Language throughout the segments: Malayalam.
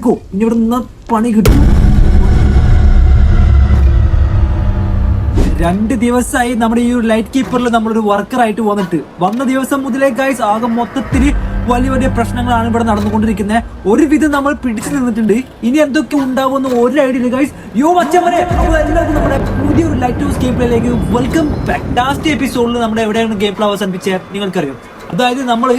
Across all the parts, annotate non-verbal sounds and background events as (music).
കേറിക്കോ ഇനി ഇവിടെ നിന്ന് പണി കിട്ടും. രണ്ട് ദിവസമായി നമ്മുടെ ഈ ഒരു ലൈറ്റ് കീപ്പറിൽ നമ്മളൊരു വർക്കറായിട്ട് വന്നിട്ട്. വന്ന ദിവസം മുതലേ ഗൈസ് ആകെ മൊത്തത്തിൽ വലിയ വലിയ പ്രശ്നങ്ങളാണ് ഇവിടെ നടന്നുകൊണ്ടിരിക്കുന്നത് ഒരുവിധം നമ്മൾ പിടിച്ചു നിന്നിട്ടുണ്ട്. ഇനി എന്തൊക്കെ ഉണ്ടാവുമെന്ന് ഒരു ഐഡിയ ഇല്ല ഗൈസ് യോ അപ്പോൾ എല്ലാവർക്കും നമ്മുടെ പുതിയൊരു ലൈറ്റ് ഹൗസ് ഗെയിം പ്ലേയിലേക്ക് വെൽക്കം ബാക്ക് ലാസ്റ്റ് എപ്പിസോഡിൽ നമ്മുടെ എവിടെയാണ് ഗെയിം പ്ലേ അവസാനിപ്പിച്ചത് നിങ്ങൾക്കറിയാം. അതായത് നമ്മൾ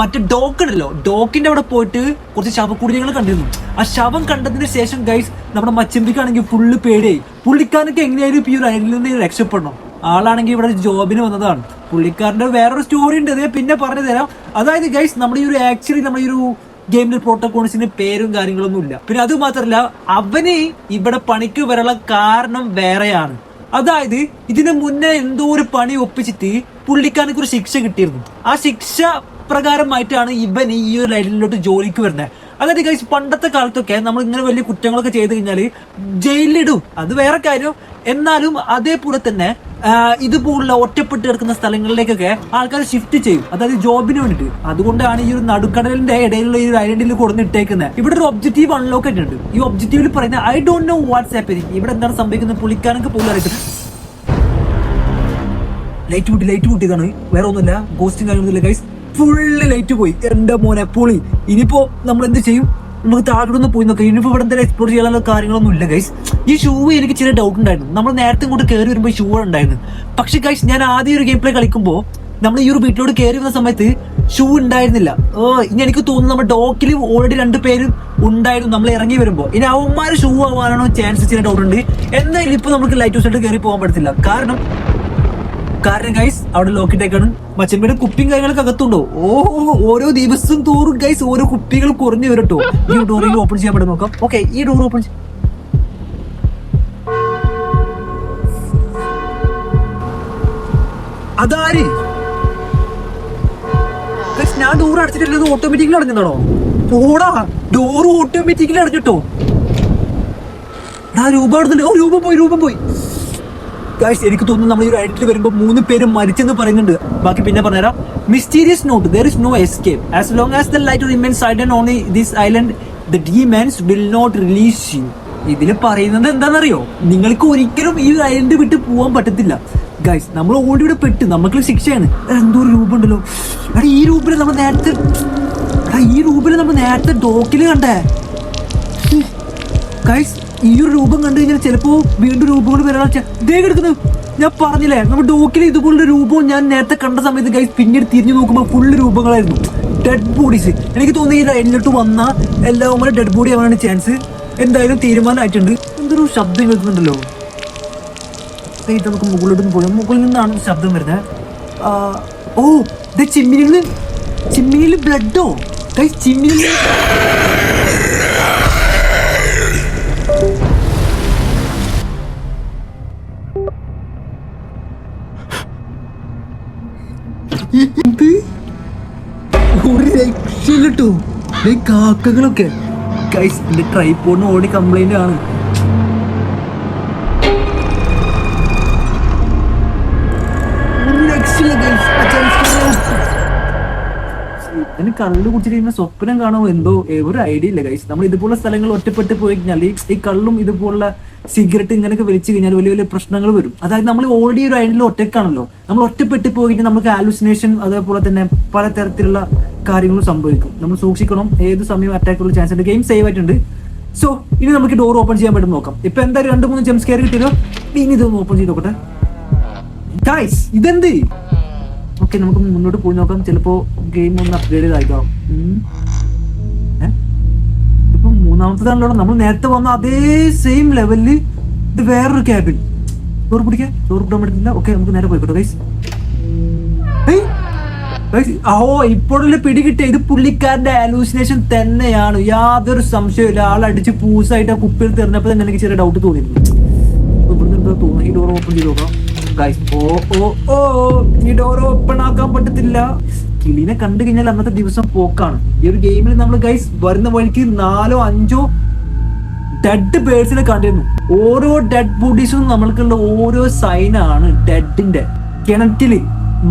മറ്റേ ഡോക്ക് ഉണ്ടല്ലോ. ഡോക്കിന്റെ അവിടെ പോയിട്ട് കുറച്ച് ശവക്കുടികൾ കണ്ടിരുന്നു. ആ ശവം കണ്ടതിന് ശേഷം ഗൈസ് നമ്മുടെ മച്ചമ്പിക്കാണെങ്കിൽ ഫുള്ള് പേടിയായി. പുള്ളിക്കാരനൊക്കെ എങ്ങനെയായാലും ഈ ഒരു അയലിൽ നിന്ന് രക്ഷപ്പെടണം? ആളാണെങ്കിൽ ഇവിടെ ജോബിന് വന്നതാണ്. പുള്ളിക്കാരന്റെ വേറൊരു സ്റ്റോറി ഉണ്ട്. അത് പിന്നെ പറഞ്ഞു തരാം. അതായത് ഗൈസ് നമ്മുടെ ഈ ഒരു ആക്ച്വലി നമ്മുടെ ഈ ഒരു ഗെയിമിൽ പ്രോട്ടോകോൺസിന് പേരും കാര്യങ്ങളൊന്നും ഇല്ല. പിന്നെ അത് മാത്രമല്ല അവന് ഇവിടെ പണിക്ക് വരാനുള്ള കാരണം വേറെയാണ്. അതായത് ഇതിനു മുന്നേ എന്തോ ഒരു പണി ഒപ്പിച്ചിട്ട് പുള്ളിക്കാരനക്ക് ഒരു ശിക്ഷ കിട്ടിയിരുന്നു. ആ ശിക്ഷ പ്രകാരമായിട്ടാണ് ഇവൻ ഈ ഒരു ലൈനിലോട്ട് ജോലിക്ക് വരുന്നത്. അതായത് ഗൈസ് പണ്ടത്തെ കാലത്തൊക്കെ നമ്മൾ ഇങ്ങനെ വലിയ കുറ്റങ്ങളൊക്കെ ചെയ്ത് കഴിഞ്ഞാൽ ജയിലിലിടും. അത് വേറെ കാര്യം. എന്നാലും അതേപോലെ തന്നെ ഇതുപോലുള്ള ഒറ്റപ്പെട്ട് കിടക്കുന്ന സ്ഥലങ്ങളിലേക്കൊക്കെ ആൾക്കാർ ഷിഫ്റ്റ് ചെയ്യും. അതായത് ജോബിന് വേണ്ടിട്ട്. അതുകൊണ്ടാണ് ഈ ഒരു നടുക്കടലിന്റെ ഇടയിലുള്ള ഈ ഒരു ഐലൻഡിൽ കൊടുന്നിട്ടേക്കുന്നത് ഇവിടെ ഒരു ഒബ്ജക്റ്റീവ് അൺലോക്ക് ആയിട്ടുണ്ട്. ഈ ഒബ്ജക്റ്റീവിൽ പറയുന്നത് ഐ ഡോണ്ട് നോ വാട്സ്ആപ്പ് ഇവിടെ എന്താണ് സംഭവിക്കുന്നത്? പുളിക്കാനൊക്കെ പോലും അറിയത്തില്ല ലൈറ്റ് കൂട്ടി ലൈറ്റ് കൂട്ടിയതാണ് വേറെ ഒന്നുമില്ല. ഗോസ്റ്റും കാര്യമൊന്നുമില്ല ഗൈസ് ഫുള്ള് ലൈറ്റ് പോയി. എന്റെ മോനെ പൊളി. ഇനിയിപ്പോ നമ്മൾ എന്ത് ചെയ്യും? നമുക്ക് താഴോട്ടൊന്ന് പോയി നോക്കാം. ഇനിയിപ്പോ ഇവിടെ എന്തെങ്കിലും എക്സ്പ്ലോർ ചെയ്യാനുള്ള കാര്യങ്ങളൊന്നും ഇല്ല ഗൈസ് ഈ ഷൂ എനിക്ക് ചെറിയ ഡൗട്ട് ഉണ്ടായിരുന്നു. നമ്മൾ നേരത്തെ ഇങ്ങോട്ട് കയറി വരുമ്പോൾ ഷൂ ഉണ്ടായിരുന്നു പക്ഷെ ഗൈസ് ഞാൻ ആദ്യം ഒരു ഗെയിം പ്ലേ കളിക്കുമ്പോൾ നമ്മൾ ഈ ഒരു വീട്ടിലോട്ട് കയറി വന്ന സമയത്ത് ഷൂ ഉണ്ടായിരുന്നില്ല. ഓ ഇനി എനിക്ക് തോന്നുന്നു നമ്മുടെ ഡോക്കിൽ ഓൾറെഡി രണ്ട് പേരും ഉണ്ടായിരുന്നു നമ്മൾ ഇറങ്ങി വരുമ്പോൾ ഇനി അവന്മാർ ഷൂ ആവാനാണോ ചാൻസ് ചെയ്യാൻ ഡൗട്ട് ഉണ്ട്. എന്തായാലും ഇപ്പൊ നമുക്ക് ലൈറ്റ് ഹൗസായിട്ട് കയറി പോകാൻ പറ്റത്തില്ല. കാരണം കാരണം ഗൈസ് അവിടെ ലോക്കിട്ടേക്കാണ് മച്ചന്മാരുടെ കുപ്പിയും കാര്യങ്ങളൊക്കെ അകത്തുണ്ടോ? ഓ ഓരോ ദിവസം തോറും ഗൈസ് ഓരോ കുപ്പികൾ കുറഞ്ഞു വരട്ടോ ഈ ഡോറിൽ ഓപ്പൺ ചെയ്യാൻ പറ്റും നോക്കാം. ഓക്കെ ഈ ഡോർ ഓപ്പൺ അതാര്? Guys, ഞാൻ ഡോർ അടച്ചിട്ടില്ലത് ഓട്ടോമാറ്റിക്കലി അടഞ്ഞതാണോ? പോടാ ഡോർ ഓട്ടോമാറ്റിക്കലി അടഞ്ഞിട്ടോ. ആ രൂപ അടുത്തുണ്ട് ഓ രൂപം പോയി രൂപം പോയി. ഗൈസ് എനിക്ക് തോന്നുന്നു നമ്മൾ ഈ ഒരു വരുമ്പോൾ മൂന്ന് പേര് മരിച്ചെന്ന് പറയുന്നുണ്ട്. ബാക്കി പിന്നെ പറഞ്ഞുതരാം. Mysterious note there is no escape as long as the light remain side only this island the demons will not release you ഇതിൽ പറയുന്നത് എന്താണെന്നറിയോ? നിങ്ങൾക്ക് ഒരിക്കലും ഈ ഐലൻഡ് വിട്ട് പോകാൻ പറ്റത്തില്ല. ഗൈസ് നമ്മൾ ഓടി ഇവിടെ പെട്ട്. നമുക്ക് ശിക്ഷയാണ്. എന്തോ ഒരു രൂപം ഉണ്ടല്ലോ. ഈ രൂപത്തിൽ നമ്മൾ നേരത്തെ ഈ രൂപത്തിൽ നമ്മൾ നേരത്തെ ഡോക്കിൽ കണ്ടേ. ഗൈസ് ഈ ഒരു രൂപം കണ്ടു കഴിഞ്ഞാൽ ചിലപ്പോ വീണ്ടും രൂപങ്ങൾ വരാൻ ദേ കിടക്കുന്നു. ഞാൻ പറഞ്ഞില്ലേ നമ്മുടെ ഡോക്കിൽ ഇതുപോലുള്ള രൂപവും ഞാൻ നേരത്തെ കണ്ട സമയത്ത് ഗൈസ് പിന്നീട് തിരിഞ്ഞു നോക്കുമ്പോൾ ഫുള്ള് രൂപങ്ങളായിരുന്നു. ഡെഡ് ബോഡീസ് എനിക്ക് തോന്നിയില്ല എന്നിട്ട് വന്ന എല്ലാവരും കൂടെ ഡെഡ് ബോഡി ആവാനാണ് ചാൻസ് എന്തായാലും തീരുമാനമായിട്ടുണ്ട്. എന്തൊരു ശബ്ദം കേൾക്കുന്നുണ്ടല്ലോ. ദേ നമുക്ക് മുകളിലോട്ട് പോകാം മുകളിൽ നിന്നാണ് ശബ്ദം വരുന്നത്. ഓ ഇത് ചിമ്മിനിൽ ചിമ്മിനിൽ ബ്ലഡോ ഗൈസ് ചിമ്മിനിൽ കാക്കകളൊക്കെ. ഗൈസ് എന്റെ ട്രൈപ്പോഡിന് ഓടി കംപ്ലൈന്റ് ആണ്. ഇതിന് കള്ളു കുടിച്ചിരിക്കുന്ന സ്വപ്നം കാണോ എന്തോ ഒരു ഐഡിയ ഇല്ല ഗൈസ് നമ്മൾ ഇതുപോലുള്ള സ്ഥലങ്ങൾ ഒറ്റപ്പെട്ട് പോയി കഴിഞ്ഞാൽ ഈ- കള്ളും ഇതുപോലുള്ള സിഗരറ്റ് ഇങ്ങനെയൊക്കെ വലിച്ചു കഴിഞ്ഞാൽ വലിയ വലിയ പ്രശ്നങ്ങൾ വരും. അതായത് നമ്മൾ ഓൾറെഡി ഒരു ഐഡിയിൽ ഒറ്റക്കാണല്ലോ നമ്മൾ ഒറ്റപ്പെട്ട് പോയി കഴിഞ്ഞാൽ നമുക്ക് ആലുസിനേഷൻ അതേപോലെ തന്നെ പലതരത്തിലുള്ള കാര്യങ്ങളും സംഭവിക്കും. നമ്മൾ സൂക്ഷിക്കണം ഏത് സമയം അറ്റാക്ക് ഉള്ള ചാൻസ് ഉണ്ട്. ഗെയിം സേവ് ആയിട്ടുണ്ട്. സോ ഇനി നമുക്ക് ഡോർ ഓപ്പൺ ചെയ്യാൻ പറ്റും നോക്കാം. ഇപ്പൊ എന്തായാലും രണ്ട് മൂന്ന് ജംസ് കയറി കിട്ടിയല്ലോ. ഇനി ഇതൊന്ന് ഓപ്പൺ ചെയ്ത് നോക്കട്ടെ. ഇതെന്ത്? ഓക്കെ നമുക്ക് മുന്നോട്ട് പോയി നോക്കാം. ചിലപ്പോ ഗെയിം ഒന്ന് അപ്ഗ്രേഡ് ഇപ്പൊ മൂന്നാമത്തെ മൂന്നാമത്തേതാണല്ലോ. നമ്മൾ നേരത്തെ വന്ന അതേ സെയിം ലെവലിൽ ഇത് വേറൊരു ക്യാബിൻ ഡോർ പിടിക്കാൻ? ഡോർ പിടാൻ പറ്റുന്നില്ല ഓക്കെ നമുക്ക് നേരെ പോയിക്കോട്ടെ ഗൈസ് ഓ ഇപ്പോഴല്ലേ പിടികിട്ടിയ ഇത് പുള്ളിക്കാരന്റെ അലൂസിനേഷൻ തന്നെയാണ്. യാതൊരു സംശയമില്ല ആളടിച്ച് പൂസായിട്ട് ആ കുപ്പിയിൽ തെറിഞ്ഞപ്പോ തന്നെ എനിക്ക് ചെറിയ ഡൗട്ട് തോന്നിയിരുന്നു തോന്നുന്നു? ഈ ഡോർ ഓപ്പൺ ചെയ്ത് നോക്കാം. ഗൈസ് ഓ ഓ ഓ ഈ ഡോർ ഓപ്പൺ ആക്കാൻ പറ്റത്തില്ല. കിളിനെ കണ്ടു കഴിഞ്ഞാൽ അന്നത്തെ ദിവസം പോക്കാണ്. ഈ ഒരു ഗെയിമിൽ നമ്മൾ ഗൈസ് വരുന്ന വഴിക്ക് നാലോ അഞ്ചോ ഡെഡ് ബേഡ്സിനെ കണ്ടിരുന്നു. ഓരോ ഡെഡ് ബോഡീസും നമ്മൾക്കുള്ള ഓരോ സൈനാണ് ഡെഡിന്റെ കിണറ്റിൽ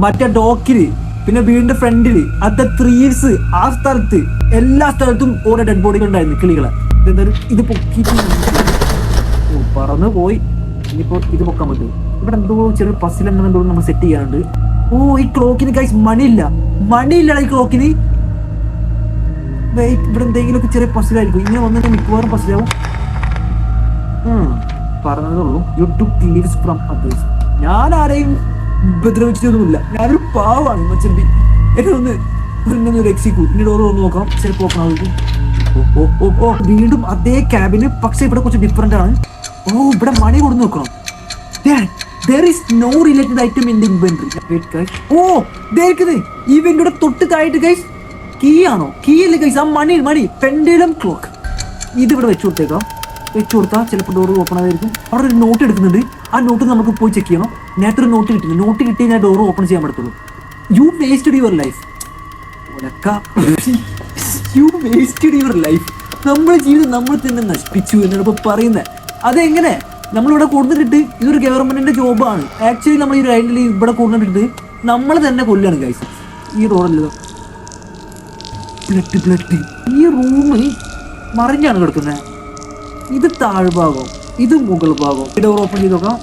മറ്റേ ഡോക്കിൽ പിന്നെ വീടിന്റെ ഫ്രണ്ടിൽ അത്തെ ത്രീസ് ആ സ്ഥലത്ത് എല്ലാ സ്ഥലത്തും ഓരോ ഡെഡ് ബോഡികൾ ഉണ്ടായിരുന്നു കിളികളെ. ഇത്? ഓ പറന്ന് പോയി. ഇനിയിപ്പോ ഇത് പൊക്കാൻ പറ്റും ഇവിടെ എന്തോ ചെറിയ പസിൽ അങ്ങനെ എന്തോ നമ്മൾ സെറ്റ് ചെയ്യാറുണ്ട് ഓ ഈ ക്ലോക്കിന് കൈസ് മണിയില്ല. മണിയില്ലടാ ഈ ക്ലോക്കിന് ഇവിടെ എന്തെങ്കിലുമൊക്കെ ചെറിയ പസിലായിരിക്കും ഇങ്ങനെ വന്നിട്ട് മിക്കവാറും പസിലാവും പറഞ്ഞതേ ഉള്ളൂ you to lives from others ഞാൻ ആരെയും ഉപദ്രവിച്ചതൊന്നുമില്ല. ഞാനൊരു പാവാണ് മച്ചമ്പി എന്നെ ഒന്ന് ഒന്ന് രക്ഷിക്കൂ. ഇനി ഡോർ ഒന്ന് നോക്കാം. ചിലപ്പോൾ ഓപ്പൺ ആയിരിക്കും ഓ ഓ ഓ വീണ്ടും അതേ ക്യാബിന് പക്ഷെ ഇവിടെ കുറച്ച് ഡിഫറെന്റ് ആണ്. ഓ ഇവിടെ മണി കൊടുന്ന് നോക്കണം there no related item in the inventory ഓ ദേക്കുന്നത് ഈ തൊട്ട് താഴെയിട്ട് ഗൈസ് കീ ആണോ? കീ അല്ലേ ഗൈസ് ആ മണി മണി പെൻഡുലം ക്ലോക്ക് ഇത് ഇവിടെ വെച്ചു കൊടുത്തേക്കാം. വെച്ചു കൊടുത്താൽ ചിലപ്പോൾ ഡോർ ഓപ്പൺ ആയിരിക്കും അവിടെ ഒരു നോട്ട് എടുക്കുന്നുണ്ട്. ആ നോട്ട് നമുക്ക് പോയി ചെക്ക് ചെയ്യണം. നേരത്തെ ഒരു നോട്ട് കിട്ടുന്നു നോട്ട് കിട്ടി ഞാൻ ഡോർ ഓപ്പൺ ചെയ്യാൻ പറ്റത്തുള്ളൂ. You wasted your life you wasted your life നമ്മുടെ ജീവിതം നമ്മൾ തന്നെ നശിപ്പിച്ചു എന്നാണ് ഇപ്പോൾ പറയുന്നത്. അതെങ്ങനെ? നമ്മളിവിടെ കൊടുത്തിട്ട് ഇതൊരു ഗവൺമെന്റിന്റെ ജോബാണ് ആക്ച്വലി നമ്മൾ ഈ റൈഡിൽ ഇവിടെ കൊടുത്തിട്ട് നമ്മൾ തന്നെ കൊല്ലാണ് ഗൈസ് ഈ റോഡല്ലോ ബ്ലഡ് ബ്ലഡ് ഈ റൂമ് മറിഞ്ഞാണ് കിടക്കുന്നത് ഇത് താഴ്ഭാഗം ഇത് മുകൾ ഭാഗം. ഈ ഡോർ ഓപ്പൺ ചെയ്ത് നോക്കാം.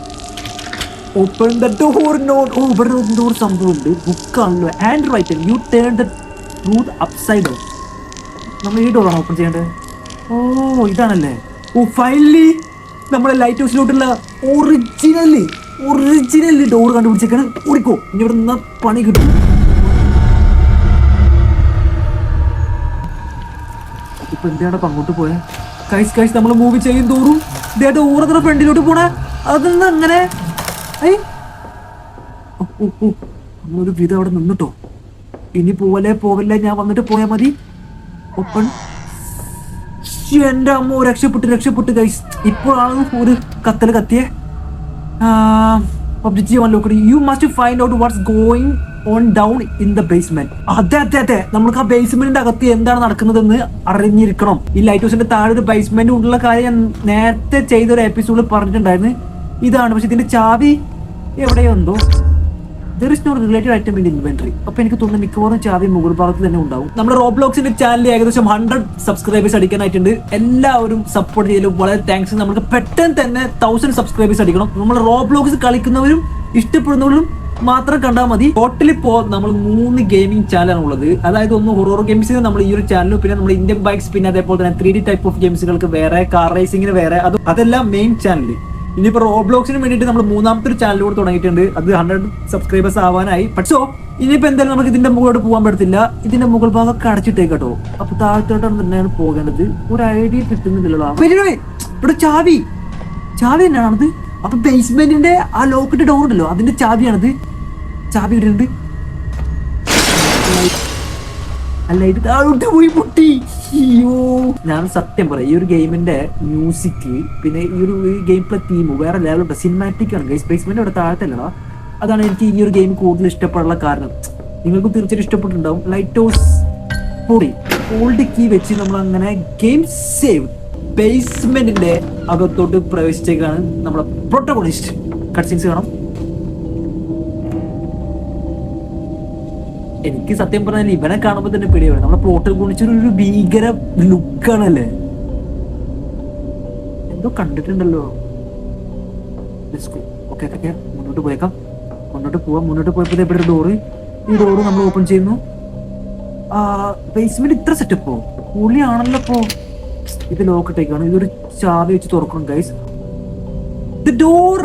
ഓപ്പൺ ദ ഡോർ നോട്ട് ഓ ഇവിടെ എന്തോ ഒരു സംഭവമുണ്ട്. ബുക്കാണല്ലോ and written you turn the truth upside നമ്മൾ ഈ ഡോറാണ് ഓപ്പൺ ചെയ്യേണ്ടത്. ഓ ഇതാണല്ലേ. ഓ ഫൈനലി നമ്മുടെ ലൈറ്റ് ഹൗസിലോട്ടുള്ള ഒറിജിനൽ ഒറിജിനൽ ഡോർ കണ്ടുപിടിച്ചേക്കാണ്. ഓടിക്കോ. ഇനി ഇവിടെ നിന്ന് പണി കിട്ടും. ഇപ്പൊ എന്താണ് അങ്ങോട്ട് പോയെ? കൈസ് കൈസ് നമ്മൾ മൂവ് ചെയ്യും തോറും ഇതേ ഡോറത്ര ഫ്രണ്ടിലോട്ട് പോണേ. അതൊന്നും അങ്ങനെ. നമ്മളൊരു വിധം അവിടെ നിന്നിട്ടോ. ഇനി പോവല്ലേ പോവല്ലേ ഞാൻ വന്നിട്ട് പോയാ മതി. ഓപ്പൺ എന്റെ അമ്മ രക്ഷപ്പെട്ട് രക്ഷപ്പെട്ട് ഗൈസ് ഇപ്പോഴാണ് ഒരു കത്തൽ കത്തിയെ. You must find out what's going on down in the basement അതെ അതെ അതെ. നമുക്ക് ആ ബേസ്മെന്റിന്റെ അകത്ത് എന്താണ് നടക്കുന്നതെന്ന് അറിഞ്ഞിരിക്കണം. ഈ ലൈറ്റ് ഹൗസിന്റെ താഴെ ഒരു ബേസ്മെന്റ് ഉള്ള കാര്യം ഞാൻ നേരത്തെ ചെയ്ത ഒരു എപ്പിസോഡിൽ പറഞ്ഞിട്ടുണ്ടായിരുന്നു. ഇതാണ്. പക്ഷെ ഇതിന്റെ ചാവി എവിടെയോ എന്തോ. There is no related item in inventory അപ്പൊ എനിക്ക് തോന്നുന്നു മിക്കവാറും ചാവി മുകൾ ഭാഗത്ത് തന്നെ ഉണ്ടാവും. നമ്മുടെ റോബ്ലോക്സിന്റെ ചാനൽ ഏകദേശം ഹൺഡ്രഡ് സബ്സ്ക്രൈബേഴ്സ് അടിക്കാനായിട്ടുണ്ട്. എല്ലാവരും സപ്പോർട്ട് ചെയ്യലും വളരെ താങ്ക്സ് നമുക്ക് പെട്ടെന്ന് തന്നെ തൗസൻഡ് സബ്സ്ക്രൈബേഴ്സ് അടിക്കണം. നമ്മൾ റോബ്ലോക്സ് കളിക്കുന്നവരും ഇഷ്ടപ്പെടുന്നവരും മാത്രം കണ്ടാൽ മതി. ടോട്ടൽ ഇപ്പോ നമ്മൾ മൂന്ന് ഗെയിമിംഗ് ചാനലാണ് ഉള്ളത്. അതായത് ഒന്ന് ഹൊറോർ ഗെയിംസിന് നമ്മൾ ഈ ഒരു ചാനലും പിന്നെ നമ്മൾ ഇന്ത്യൻ ബൈക്സ് പിന്നെ അതേപോലെ തന്നെ ത്രീ ഡി ടൈപ്പ് ഓഫ് ഗെയിംസുകൾക്ക് വേറെ കാർ റേസിംഗിന് വേറെ അത് അതെല്ലാം മെയിൻ ചാനൽ ഇനിയിപ്പോ റോബ്ലോക്സിന് വേണ്ടിയിട്ട് നമ്മൾ മൂന്നാമത്തെ ഒരു ചാനൽ കൂടെ തുടങ്ങിയിട്ടുണ്ട്. അത് ഹൺഡ്രഡ് സബ്സ്ക്രൈബേഴ്സ് ആവാനായി. പക്ഷോ ഇനിയിപ്പോ എന്തായാലും നമുക്ക് ഇതിന്റെ മുകളിലോട്ട് പോകാൻ പറ്റത്തില്ല. ഇതിന്റെ മുകൾ ഭാഗം അടച്ചിട്ടേക്കട്ടോ. അപ്പൊ താഴത്തോട്ടാണ് തന്നെയാണ് പോകേണ്ടത്. ഒരു ഐഡിയ കിട്ടുന്നില്ലല്ലോ. ഇവിടെ ചാവി. ചാവി തന്നെയാണത്. അപ്പൊ ബേസ്മെന്റിന്റെ ആ ലോക്കിട്ട് ഡോർ ഉണ്ടല്ലോ. അതിന്റെ ചാവിയാണത്. ചാവി ഇവിടെ അല്ല ഇത് താഴോട്ട് പോയി പൊട്ടി. അയ്യോ. ഞാൻ സത്യം പറയാം ഈ ഒരു ഗെയിമിന്റെ മ്യൂസിക് പിന്നെ ഈ ഒരു ഗെയിം പ്ലേ തീം വേറെ ലെവലുണ്ട് സിനിമാറ്റിക് ആണ്. ഗൈസ് ബേസ്മെന്റ് ഇവിടെ താഴത്തല്ലടാ. അതാണ് എനിക്ക് ഈ ഒരു ഗെയിം കൂടുതൽ ഇഷ്ടപ്പെടാനുള്ള കാരണം. നിങ്ങൾക്കും തീർച്ചയായിട്ടും ഇഷ്ടപ്പെട്ടിട്ടുണ്ടാവും. ലൈറ്റ് ഹൗസ് പൊടി. ഓൾഡ് കീ വെച്ച് നമ്മൾ അങ്ങനെ ഗെയിം സേവ് ബേസ്മെന്റിന്റെ അകത്തോട്ട് പ്രവേശിച്ചേക്കാണ് നമ്മുടെ പ്രൊട്ടഗോണിസ്റ്റ് കട്ട്സീൻസ് കാണാം. എനിക്ക് സത്യം പറഞ്ഞാൽ ഇവനെ കാണുമ്പോൾ തന്നെ പേടിയാണ് നമ്മളെ പ്ലോട്ടിൽ കുണിച്ചൊരു ഭീകര ലുക്കാണല്ലേ എന്തോ കണ്ടിട്ടുണ്ടല്ലോ. ഓക്കെ ഓക്കെ മുന്നോട്ട് പോയേക്കാം. മുന്നോട്ട് പോവാം. മുന്നോട്ട് പോയപ്പോൾ ഇവിടെ ഒരു ഡോറ് ഈ ഡോറ് നമ്മൾ ഓപ്പൺ ചെയ്യുന്നു. ബേസ്മെന്റ് ഇത്ര സെറ്റപ്പോ പുളിയാണല്ലോ ഇപ്പോ. ഇത് ലോക്കിട്ടേക്കാണ് ഇതൊരു ചാവി വെച്ച് തുറക്കണം guys the door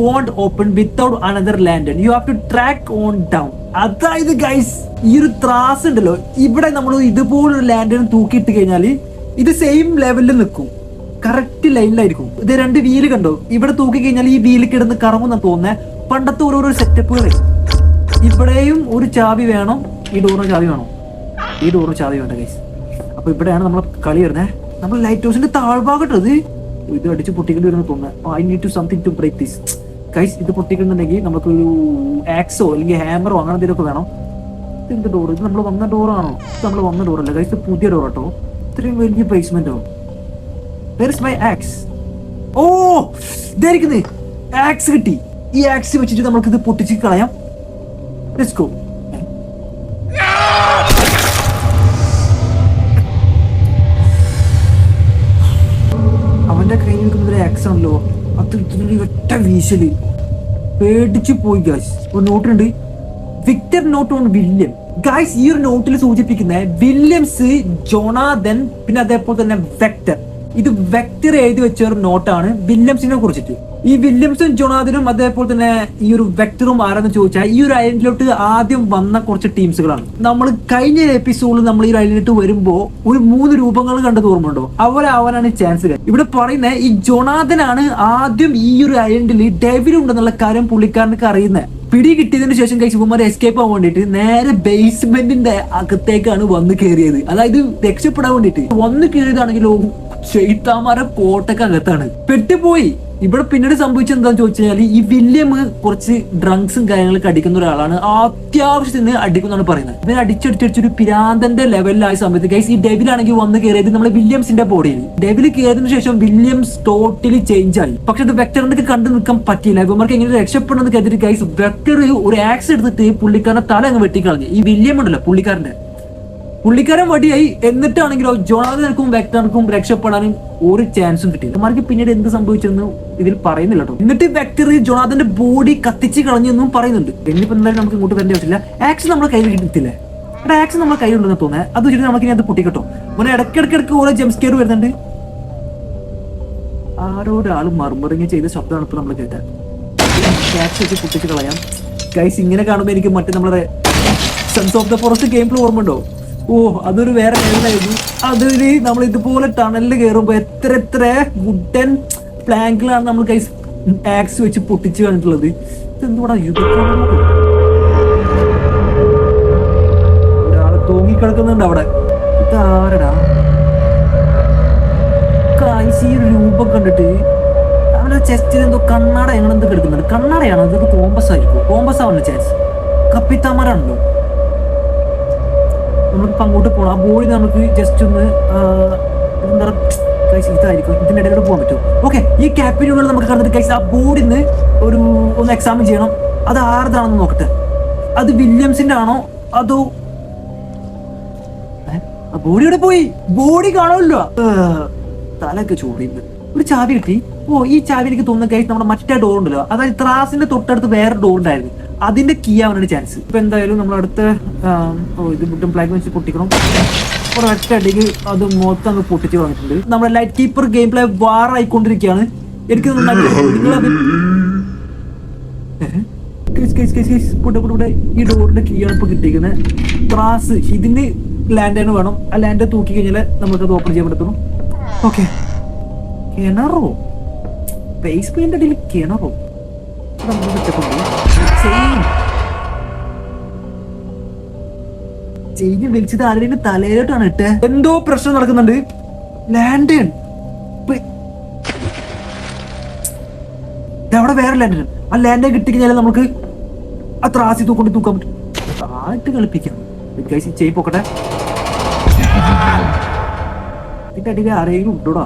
won't open without another land you have to track on down അതായത് ഗൈസ് ഈ ഒരു ത്രാസ് ഉണ്ടല്ലോ ഇവിടെ നമ്മൾ ഇതുപോലൊരു ലാൻഡിന് തൂക്കിയിട്ട് കഴിഞ്ഞാൽ ഇത് സെയിം ലെവലിൽ നിൽക്കും കറക്റ്റ് ലൈനിലായിരിക്കും ഇത് രണ്ട് വീൽ കണ്ടോ? ഇവിടെ തൂക്കി കഴിഞ്ഞാൽ ഈ വീൽ കിടന്ന് കറങ്ങുന്ന തോന്നേ പണ്ടത്തെ ഓരോരോ സെറ്റപ്പുകളെ ഇവിടെയും ഒരു ചാവി വേണം ഈ ഡോറിന് ചാവി വേണം. ഈ ഡോറിന് ചാവി വേണ്ട ഗൈസ് അപ്പൊ ഇവിടെയാണ് നമ്മൾ കളി വരുന്നത് നമ്മൾ ലൈറ്റ് ഹൗസിന്റെ താഴ്ഭാഗട്ടത് ഇത് അടിച്ച് പൊട്ടിക്കേണ്ടി വരുന്ന തോന്നുന്നത് I need to something to break this guys ഇത് പൊട്ടിക്കുന്നുണ്ടെങ്കിൽ നമുക്കൊരു ആക്സോ അല്ലെങ്കിൽ ഹാമറോ അങ്ങനെ എന്തെങ്കിലുമൊക്കെ വേണം. ഇതെന്ത് ഡോർ ഇത് നമ്മൾ വന്ന ഡോറാണോ ഇത് നമ്മൾ വന്ന ഡോറല്ല കൈസ് പുതിയ ഡോർ കേട്ടോ ഇത്രയും വലിയ പ്ലേസ്മെന്റോ വെർ ഇസ് മൈ ആക്സ് ഓ ഇതായിരിക്കുന്നത് ആക്സ് കിട്ടി. ഈ ആക്സ് വെച്ചിട്ട് നമുക്ക് ഇത് പൊട്ടിച്ച് കളയാം. ലെറ്റ്സ് ഗോ ഇതിന്റെ ഒറ്റ വീശൽ. പേടിച്ചു പോയി ഗായ്സ് ഒരു നോട്ടുണ്ട്. Victor note on William. Guys ഈ ഒരു നോട്ടിൽ സൂചിപ്പിക്കുന്ന വില്യംസ് ജോണാദൻ പിന്നെ അതേപോലെ തന്നെ വെക്ടർ. ഇത് വ്യക്തി എഴുതി വെച്ച ഒരു നോട്ടാണ് വില്യംസിനെ കുറിച്ചിട്ട്. ഈ വില്യംസും ജൊണാദിനും അതേപോലെ തന്നെ ഈ ഒരു വെക്ടറും ആരെന്ന് ചോദിച്ചാൽ ഈ ഒരു ഐലൻഡിലോട്ട് ആദ്യം വന്ന കുറച്ച് ടീംസുകളാണ്. നമ്മൾ കഴിഞ്ഞ എപ്പിസോഡിൽ നമ്മൾ ഈ ഒരു ഐലൻഡിലോട്ട് വരുമ്പോ ഒരു മൂന്ന് രൂപങ്ങൾ കണ്ടത് ഓർമ്മയുണ്ടോ? അവരാവാനാണ് ചാൻസ് ഇവിടെ പറയുന്നത് ഈ ജോണാദനാണ് ആദ്യം ഈ ഒരു ഐലൻഡിൽ ഡെവിൽ ഉണ്ടെന്നുള്ള കാര്യം പുള്ളിക്കാരനൊക്കെ അറിയുന്നത് പിടി കിട്ടിയതിന് ശേഷം കൈ ശിവകുമാർ എസ്കേപ്പ് ആവാൻ വേണ്ടിട്ട് നേരെ ബേസ്മെന്റിന്റെ അകത്തേക്കാണ് വന്ന് കയറിയത് അതായത് രക്ഷപ്പെടാൻ വേണ്ടിട്ട് വന്ന് കയറിയതാണെങ്കിലോ ചെയ്ത്താമാരെ കോട്ടക്കകത്താണ്. പെട്ടുപോയി. ഇവിടെ പിന്നീട് സംഭവിച്ചത് എന്താന്ന് ചോദിച്ചു കഴിഞ്ഞാൽ ഈ വില്യം കുറച്ച് ഡ്രങ്ക്സും കാര്യങ്ങളൊക്കെ അടിക്കുന്ന ഒരാളാണ് അത്യാവശ്യത്തിന് അടിക്കുന്നാണ് പറയുന്നത്. ഇവർ അടിച്ചടിച്ചടിച്ചൊരു പിരാന്തന്റെ ലെവലിലായ സമയത്ത് ഗൈസ് ഈ ഡെവിൽ ആണെങ്കിൽ വന്ന് കയറിയത് നമ്മുടെ വില്യംസിന്റെ ബോഡിയിൽ ഡെവിൽ കയറിയതിനു ശേഷം വില്യംസ് ടോട്ടലി ചേഞ്ച് ആയി. പക്ഷെ അത് വെക്ടറിന്റെ കണ്ടു നിൽക്കാൻ പറ്റിയില്ല. ഇവർക്ക് എങ്ങനെ രക്ഷപ്പെടണമെന്ന് കരുതി ഗൈസ് വെക്ടർ ഒരു ആക്സ് എടുത്തിട്ട് പുള്ളിക്കാരന്റെ തല അങ്ങ് വെട്ടിക്കളഞ്ഞു. ഈ വില്യം ഉണ്ടല്ലോ പുള്ളിക്കാരന്റെ. പുള്ളിക്കാരൻ വടിയായി എന്നിട്ടാണെങ്കിലോ ജോണാഥനക്കും വെക്ടർക്കും രക്ഷപ്പെടാനും ഒരു ചാൻസും കിട്ടിയില്ല. മാർക്ക് പിന്നീട് എന്ത് സംഭവിച്ചെന്ന് ഇതിൽ പറയുന്നില്ല കേട്ടോ. എന്നിട്ട് വെക്ടർ ജോണാഥന്റെ ബോഡി കത്തിച്ച് കളഞ്ഞെന്നും പറയുന്നുണ്ട്. എന്നിപ്പോ എന്തായാലും നമുക്ക് ഇങ്ങോട്ട് വരേണ്ട ആവശ്യമില്ല. ആക്ഷൻ നമ്മുടെ കയ്യിൽ കിട്ടിയില്ലേ എടാ ആക്ഷൻ കയ്യിൽ കയ്യിലുണ്ടെന്ന് തോന്നുന്നത് അത് വെച്ചിട്ട് നമുക്ക് ഇനി അത് പൊട്ടിക്കട്ടോ മോനെ ഇടയ്ക്കിടയ്ക്കിടയ്ക്ക് ഓരോ ജംസ്കെയർ വരുന്നുണ്ട്. ആരോ ഒരാൾ മർമറിങ് ചെയ്ത ശബ്ദമാണ് ഇപ്പൊ നമ്മൾ കേട്ടത്. കളയാം. ഗൈസ് ഇങ്ങനെ കാണുമ്പോൾ എനിക്ക് മറ്റേ നമ്മുടെ Sons of the Forest game play ഓർമ്മയുണ്ടോ? ഓ അതൊരു വേറെ ലെവലായിരുന്നു അതിൽ നമ്മൾ ഇതുപോലെ ടണലിൽ കയറുമ്പോൾ എത്ര എത്ര വുഡൻ പ്ലാങ്കിലാണ് നമ്മൾ കൈ ആക്സ് വെച്ച് പൊട്ടിച്ച് കണ്ടിട്ടുള്ളത്. ഇതെന്തുകൂടാ ഒരാൾ തൂങ്ങിക്കിടക്കുന്നുണ്ട് അവിടെ. ഇതാരടാ? രൂപം കണ്ടിട്ട് അവന്റെ ചെസ്റ്റിൽ എന്തോ കണ്ണാട എങ്ങനെ എന്തോ കിടക്കുന്നുണ്ട്. കണ്ണാടയാണോ? ഇതൊക്കെ കോമ്പസ് ആയിരിക്കും. കോമ്പസ് ആവുന്ന ചാൻസ് കപ്പിത്താമരാണല്ലോ നമുക്ക് അങ്ങോട്ട് പോകണം ആ ബോഡി നമുക്ക് ജസ്റ്റ് ഒന്ന് എന്താ കൈസ് ഇതായിരിക്കും. ഇതിന്റെ ഇടയിലൂടെ പോകാൻ പറ്റും ഓക്കെ ഈ ക്യാപ്പിനുള്ളിൽ നമുക്ക് കണ്ടിട്ട് കൈസ് ആ ബോഡിന്ന് ഒരു ഒന്ന് എക്സാമിൻ ചെയ്യണം. അത് ആരുതാണെന്ന് നോക്കട്ടെ. അത് വില്യംസിന്റെ ആണോ? അതോ ബോഡി ഇവിടെ പോയി? ബോഡി കാണുമല്ലോ തലയൊക്കെ ചൂടിന്ന്. ഒരു ചാവി കിട്ടി. ഓ ഈ ചാവി എനിക്ക് തോന്നുന്ന കൈസ് നമ്മുടെ മറ്റേ ഡോർ ഉണ്ടല്ലോ. അതായത് ത്രാസിന്റെ തൊട്ടടുത്ത് വേറെ ഡോർ ഉണ്ടായിരുന്നു. അതിന്റെ കീ ആവാനാണ് ചാൻസ് ഇപ്പൊ എന്തായാലും നമ്മൾ അടുത്ത ഓ ഇത് മുട്ടും പ്ലാഗ് വെച്ച് പൊട്ടിക്കണം. ഒരൊറ്റ അടിക്ക് അത് മൊത്തം അങ്ങ് പൊട്ടിച്ച് പറഞ്ഞിട്ടുണ്ട് നമ്മുടെ ലൈറ്റ് കീപ്പർ ഗെയിം പ്ലേ വാറായിക്കൊണ്ടിരിക്കുകയാണ് എനിക്ക്. (laughs) ഈ ഡോറിന്റെ കീ ആണ് ഇപ്പൊ കിട്ടിയിരിക്കുന്നത് ത്രാസ് ഇതിന് ലാൻഡേണ് വേണം. ആ ലാൻഡ് തൂക്കി കഴിഞ്ഞാൽ നമുക്കത് ഓപ്പൺ ചെയ്യാൻ പറ്റുന്നു ഓക്കെ കിണറോ? ബേസ്മെന്റ് അടിയിൽ കിണറോ? ഇത് നമുക്ക് വിളിച്ചത് ആരുടെ തലയിലോട്ടാണ് ഇട്ട്. എന്തോ പ്രശ്നം നടക്കുന്നുണ്ട്. ലാൻഡേൺ. അവിടെ വേറെ ലാൻഡ് ആ ലാൻഡ് കിട്ടിക്കഴിഞ്ഞാൽ നമുക്ക് ആ ത്രാസി തൂക്കൊണ്ട് തൂക്കാൻ പറ്റും. ആയിട്ട് കളിപ്പിക്കാം. ഗൈസ് ചെയ് പോക്കട്ടെ. ഇതിന്റെ അടിയിൽ ആരെങ്കിലും ഉണ്ടോടാ?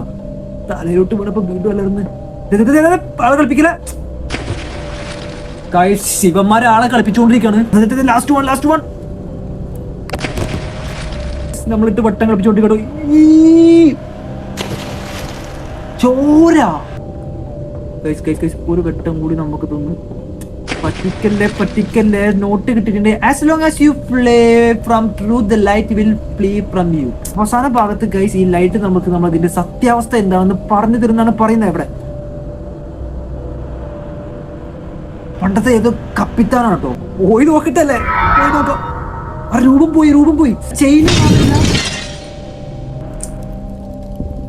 തലയോട്ട് വീണപ്പോ വീണ്ടും ആളെ കളിപ്പിക്കില്ല? ശിവന്മാരെ ആളെ കളിപ്പിച്ചുകൊണ്ടിരിക്കാണ് ലാസ്റ്റ് വൺ ലാസ്റ്റ് വൺ നമ്മളിട്ട് വട്ടം കളിപ്പിച്ചോണ്ടിരിക്കട്ടോ ഈ ചോര. കൈസ് കൈസ് കൈസ് ഒരു ഘട്ടം കൂടി നമുക്ക് തോന്നുന്നു പറ്റിക്കല്ലേ പറ്റിക്കല്ലേ. നോട്ട് കിട്ടിയിട്ടുണ്ട്. As long as you play from through the light will play from you അവസാന ഭാഗത്ത് ഗൈസ് ഈ ലൈറ്റ് നമുക്ക് നമ്മൾ ഇതിന്റെ സത്യാവസ്ഥ എന്താണെന്ന് പറഞ്ഞു തരുന്നാണ് പറയുന്നത് ഇവിടെ. പണ്ടത്തെ ഏതോ കപ്പിത്താനാണ് കേട്ടോ പോയി നോക്കിട്ടല്ലേ? പോയി നോക്കാം. ആ രൂപം പോയി രൂപം പോയി. ചെയിൻ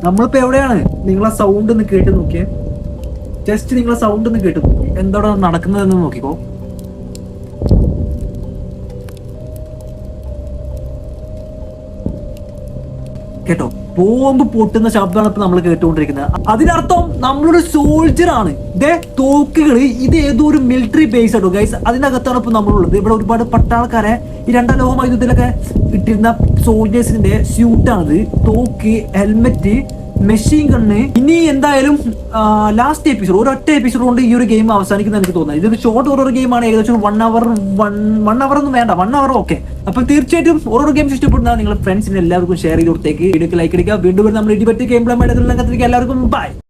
നമ്മളിപ്പോ എവിടെയാണ്? നിങ്ങളെ സൗണ്ട് ഒന്ന് കേട്ട് നോക്കിയേ. ജസ്റ്റ് നിങ്ങളെ സൗണ്ട് ഒന്ന് കേട്ട് നോക്കി. എന്താണ് നടക്കുന്നതെന്ന് നോക്കിക്കോ. ബോംബ് പൊട്ടുന്ന ശബ്ദമാണ് ഇപ്പൊ നമ്മൾ കേട്ടുകൊണ്ടിരിക്കുന്നത്. അതിനർത്ഥം നമ്മളൊരു സോൾജർ ആണ് ഇതേ തോക്കുകൾ ഇത് ഏതോ ഒരു മിലിറ്ററി ബേസ് ആട്ടോ. ഗൈസ് അതിനകത്താണ് ഇപ്പൊ നമ്മളുള്ളത്. ഇവിടെ ഒരുപാട് പട്ടാൾക്കാരെ ഈ രണ്ടാം ലോക മയുദ്ധത്തിലൊക്കെ ഇട്ടിരുന്ന സോൾജേഴ്സിന്റെ സ്യൂട്ടാണിത് തോക്ക് ഹെൽമെറ്റ് മെഷീൻ കണ്ണ് ഇനി എന്തായാലും ലാസ്റ്റ് എപ്പിസോഡ് ഒരൊറ്റ എപ്പിസോഡ് കൊണ്ട് ഈ ഒരു ഗെയിം അവസാനിക്കുന്ന എനിക്ക് തോന്നുന്നത് ഇതൊരു ഷോർട്ട് ഓരോ ഗെയിമാണ് ഏകദേശം one hour one one hour ഒന്നും വേണ്ട. വൺ അവർ ഓക്കെ അപ്പൊ തീർച്ചയായിട്ടും ഓരോ ഗെയിം ഇഷ്ടപ്പെടുന്ന നിങ്ങളുടെ ഫ്രണ്ട്സിന് എല്ലാവർക്കും ഷെയർ ചെയ്ത് കൊടുത്തേക്ക്. വീഡിയോക്ക് ലൈക്ക് അടിക്കുക. വീണ്ടും നമ്മൾ ഇടിപറ്റി ഗെയിം പ്ലാൻ എല്ലാവർക്കും ബൈ